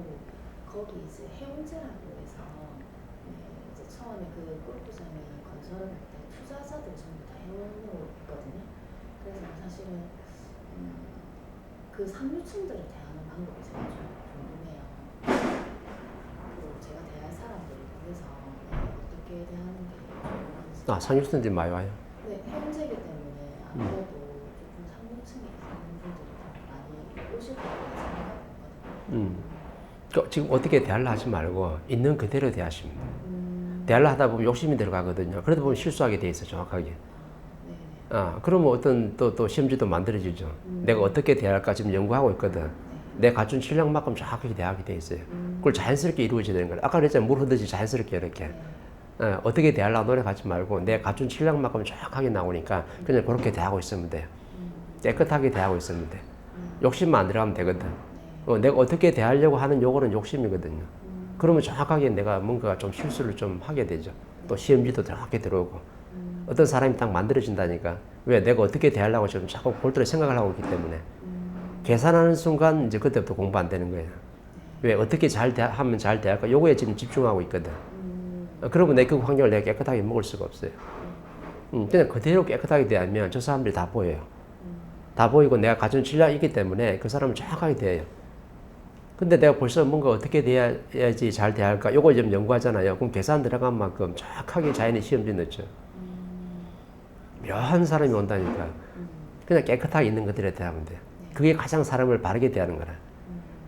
있고 거기 이제 해운제라고 해서 네, 이제 처음에 그 골프장에 건설을 할 때 투자자들 전부 다 해운으로 있거든요. 그래서 사실은 음, 그 상류층들을 대하는 방법이 제가 좀 궁금해요. 그 제가 대할 사람들이 그래서 네, 어떻게 대하는 게 좋은지. 아, 상륙선들이 많이 와요. 네, 해운제이기 때문에 아무래도 조금 상류층에 있는 분들이 더 많이 오실 거라고 생각하거든요. 음. 그 지금 어떻게 대하려 하지 말고 있는 그대로. 음, 대하려 하다 보면 욕심이 들어가거든요. 그러다 보면 실수하게 돼 있어 정확하게. 네네. 아, 그러면 어떤 또, 또 시험지도 만들어지죠. 음. 내가 어떻게 대할까 지금 연구하고 있거든. 네. 내 갖춘 실력만큼 정확하게 대하게 돼 있어요. 음, 그걸 자연스럽게 이루어져야 되는 거예요. 아까 그랬잖아요. 물 흐르듯이 자연스럽게 이렇게. 네. 어, 어떻게 대하려고 노력하지 말고 내 갖춘 실력만큼 정확하게 나오니까 그냥 그렇게 대하고 있으면 돼요. 음, 깨끗하게 대하고 있으면 돼. 음, 욕심만 안 들어가면 되거든. 네. 어, 내가 어떻게 대하려고 하는 요거는 욕심이거든요. 음, 그러면 정확하게 내가 뭔가 좀 실수를 좀 하게 되죠. 또 시험지도 정확하게 들어오고. 음, 어떤 사람이 딱 만들어진다니까. 왜 내가 어떻게 대하려고 지금 자꾸 골똘히 생각을 하고 있기 때문에. 음, 계산하는 순간 이제 그때부터 공부 안 되는 거예요. 왜 어떻게 잘 대, 하면 잘 대할까? 요거에 지금 집중하고 있거든. 음, 어, 그러면 내 그 환경을 내가 깨끗하게 먹을 수가 없어요. 음, 그냥 그대로 깨끗하게 대하면 저 사람들이 다 보여요. 음, 다 보이고 내가 가진 질량이 있기 때문에 그 사람은 정확하게 대해요. 근데 내가 벌써 뭔가 어떻게 대해야지 잘 대할까? 요걸 좀 연구하잖아요. 그럼 계산 들어간 만큼 정확하게 자연의 시험지 넣죠. 묘한 사람이 온다니까. 그냥 깨끗하게 있는 것들에 대하면 돼요. 그게 가장 사람을 바르게 대하는 거라.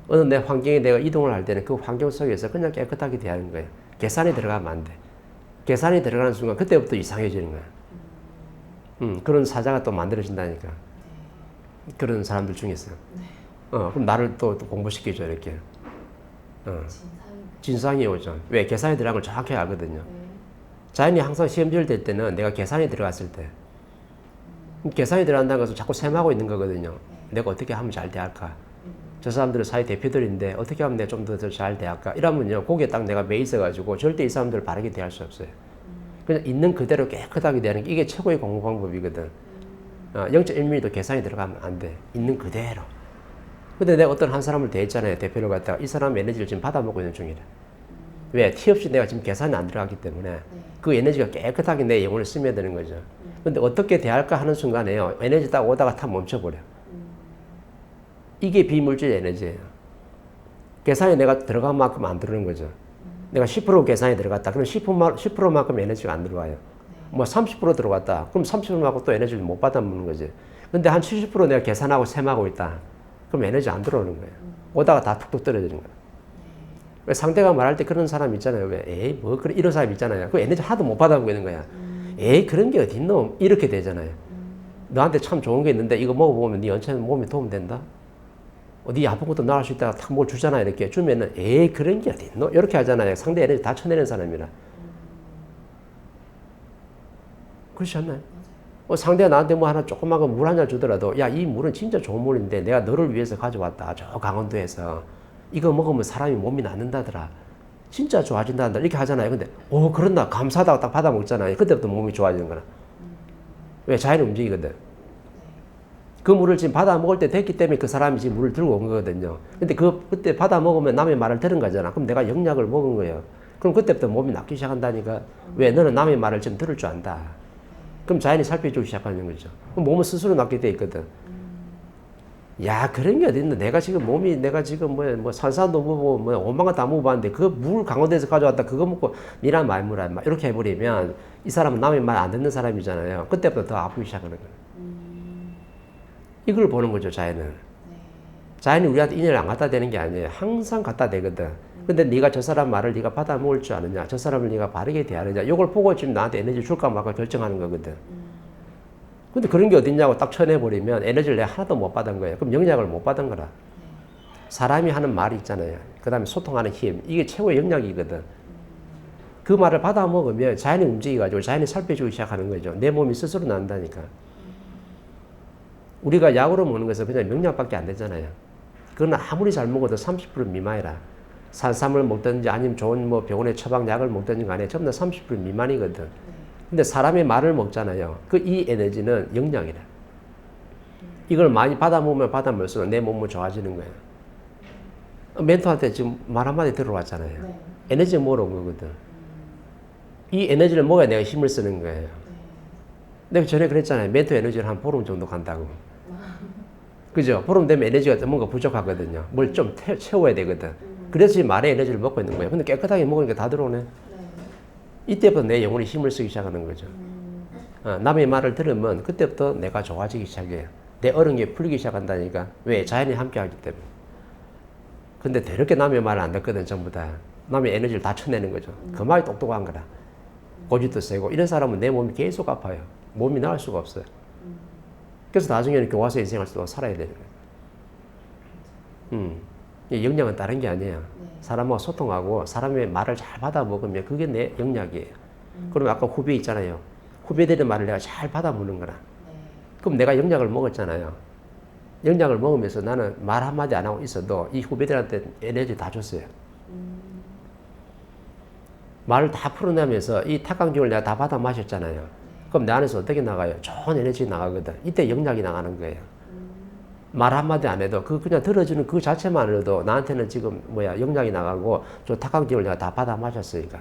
어느 내 환경에 내가 이동을 할 때는 그 환경 속에서 그냥 깨끗하게 대하는 거예요. 계산이 들어가면 안 돼. 계산이 들어가는 순간 그때부터 이상해지는 거야. 음, 그런 사자가 또 만들어진다니까. 그런 사람들 중에서. 네. 어, 그럼 나를 또, 또 공부시켜줘, 이렇게. 어. 진상이 오죠. 왜? 계산이 들어간 걸 정확히 알거든요. 네. 자연이 항상 시험지를 댈 때는 내가 계산이 들어갔을 때. 그럼 계산이 들어간다는 것은 자꾸 셈하고 있는 거거든요. 내가 어떻게 하면 잘 대할까? 저 사람들은 사회 대표들인데 어떻게 하면 내가 좀 더 잘 대할까? 이러면요, 거기에 딱 내가 매 있어가지고 절대 이 사람들을 바르게 대할 수 없어요. 그냥 있는 그대로 깨끗하게 대하는 게 이게 최고의 공부 방법이거든. 어, 0.1mm도 계산이 들어가면 안 돼. 있는 그대로. 근데 내가 어떤 한 사람을 대했잖아요. 대표를 갖다가 이 사람 에너지를 지금 받아먹고 있는 중이래. 왜? 티 없이 내가 지금 계산이 안 들어가기 때문에 그 에너지가 깨끗하게 내 영혼을 스며드는 거죠. 근데 어떻게 대할까 하는 순간에요. 에너지 딱 오다가 탁 멈춰버려. 이게 비물질 에너지예요. 계산이 내가 들어간 만큼 안 들어오는 거죠. 내가 10% 계산이 들어갔다. 그럼 10%만, 10%만큼 에너지가 안 들어와요. 뭐 30% 들어갔다. 그럼 30%만큼 또 에너지를 못 받아먹는 거지. 근데 한 70% 내가 계산하고 셈하고 있다. 그럼 에너지 안 들어오는 거예요. 오다가 다 툭툭 떨어지는 거예요. 왜 상대가 말할 때 그런 사람 있잖아요. 왜, 에이, 뭐, 그런, 이런 사람 있잖아요. 그 에너지 하나도 못 받아보고 있는 거야. 에이, 그런 게 어딨노? 이렇게 되잖아요. 너한테 참 좋은 게 있는데 이거 먹어보면 네 연체 몸에 도움 된다? 어, 네 아픈 것도 나을 수 있다가 탁뭘 주잖아. 이렇게 주면은, 에이, 그런 게 어딨노? 이렇게 하잖아요. 상대 에너지 다 쳐내는 사람이라. 그렇지 않나요? 어, 상대가 나한테 뭐 하나 조그만 거물 한 잔 주더라도 야 이 물은 진짜 좋은 물인데 내가 너를 위해서 가져왔다. 저 강원도에서 이거 먹으면 사람이 몸이 낫는다더라. 진짜 좋아진다더라. 이렇게 하잖아요. 근데 오 그렇나? 감사하다고 딱 받아 먹잖아요. 그때부터 몸이 좋아지는 거라. 왜? 자연이 움직이거든. 그 물을 지금 받아 먹을 때 됐기 때문에 그 사람이 지금 물을 들고 온 거거든요. 근데 그 그때 받아 먹으면 남의 말을 들은 거잖아. 그럼 내가 영약을 먹은 거예요. 그럼 그때부터 몸이 낫기 시작한다니까. 왜? 너는 남의 말을 좀 들을 줄 안다 그럼 자연이 살펴주기 시작하는 거죠. 몸은 스스로 낫게 돼 있거든. 야, 그런 게 어딨나. 내가 지금 몸이, 내가 지금 뭐, 뭐, 산산도 먹고, 뭐, 오만가 다 먹어봤는데, 그 물 강원도에서 가져왔다. 그거 먹고, 미란 말무라. 막 이렇게 해버리면, 이 사람은 남의 말 안 듣는 사람이잖아요. 그때부터 더 아프기 시작하는 거예요. 이걸 보는 거죠, 자연은. 자연이 우리한테 인연을 안 갖다 대는 게 아니에요. 항상 갖다 대거든. 근데 네가 저 사람 말을 네가 받아 먹을 줄 아느냐, 저 사람을 네가 바르게 대하느냐, 이걸 보고 지금 나한테 에너지 줄까 말까 결정하는 거거든. 근데 그런 게 어딨냐고 딱 쳐내버리면 에너지를 내가 하나도 못 받은 거예요. 그럼 영향을 못 받은 거라. 사람이 하는 말이 있잖아요. 그 다음에 소통하는 힘. 이게 최고의 영역이거든. 그 말을 받아 먹으면 자연이 움직여가지고 자연이 살펴주기 시작하는 거죠. 내 몸이 스스로 난다니까. 우리가 약으로 먹는 것은 그냥 명약밖에 안 되잖아요. 그건 아무리 잘 먹어도 30% 미만이라. 산삼을 먹든지 아니면 좋은 뭐 병원의 처방약을 먹든지 간에 전부 다 30% 미만이거든. 근데 사람의 말을 먹잖아요. 그 이 에너지는 영양이라. 이걸 많이 받아 먹으면 받아 먹을수록 내 몸은 좋아지는 거예요. 멘토한테 지금 말 한마디 들어왔잖아요. 네. 에너지 먹으러 온 거거든. 음, 이 에너지를 먹어야 내가 힘을 쓰는 거예요. 네. 내가 전에 그랬잖아요. 멘토 에너지를 한 보름 정도 간다고. 그죠? 보름 되면 에너지가 뭔가 부족하거든요. 뭘 좀 채워야 되거든. 음, 그래서 이 말에 에너지를 먹고 있는 거예요. 근데 깨끗하게 먹으니까 다 들어오네. 네. 이때부터 내 영혼이 힘을 쓰기 시작하는 거죠. 음, 어, 남의 말을 들으면 그때부터 내가 좋아지기 시작해요. 내 어려운 게 풀리기 시작한다니까. 왜? 자연이 함께 하기 때문에. 근데 더럽게 남의 말을 안 듣거든, 전부 다. 남의 에너지를 다 쳐내는 거죠. 그 말이 똑똑한 거라. 고집도 세고. 이런 사람은 내 몸이 계속 아파요. 몸이 나을 수가 없어요. 음, 그래서 나중에는 교과서 인생을 또 살아야 되는 거예요. 음. 이 역량은 다른 게 아니에요. 네. 사람하고 소통하고 사람의 말을 잘 받아 먹으면 그게 내 역량이에요. 음, 그럼 아까 후배 있잖아요. 후배들의 말을 내가 잘 받아 먹는 거라. 네. 그럼 내가 영약을 먹었잖아요. 영약을 먹으면서 나는 말 한마디 안 하고 있어도 이 후배들한테 에너지 다 줬어요. 음, 말을 다 풀어내면서 이 탁강정을 내가 다 받아 마셨잖아요. 그럼 내 안에서 어떻게 나가요? 좋은 에너지 나가거든. 이때 영약이 나가는 거예요. 음, 말 한마디 안 해도 그 그냥 들어주는 그 자체만으로도 나한테는 지금 뭐야 영약이 나가고 저 탁강정을 내가 다 받아 마셨으니까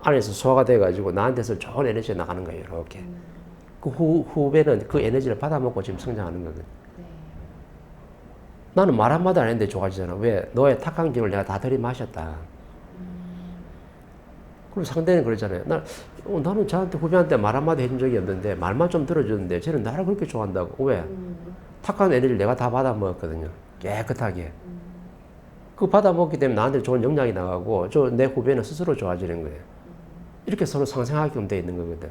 안에서 소화가 돼가지고 나한테서 좋은 에너지 나가는 거예요. 이렇게. 음, 그 후, 후배는 그 에너지를 받아 먹고 지금 성장하는 거거든. 네. 나는 말 한마디 안 했는데 좋아지잖아. 왜? 너의 탁강정을 내가 다 들이마셨다. 그럼 상대는 그러잖아요. 나, 어, 나는 저한테 후배한테 말 한마디 해준 적이 없는데 말만 좀 들어줬는데 쟤는 나를 그렇게 좋아한다고. 왜? 음, 탁한 에너지를 내가 다 받아 먹었거든요. 깨끗하게. 그 받아 먹기 때문에 나한테 좋은 영향이 나가고 저 내 후배는 스스로 좋아지는 거예요. 이렇게 서로 상생하게끔 돼 있는 거거든.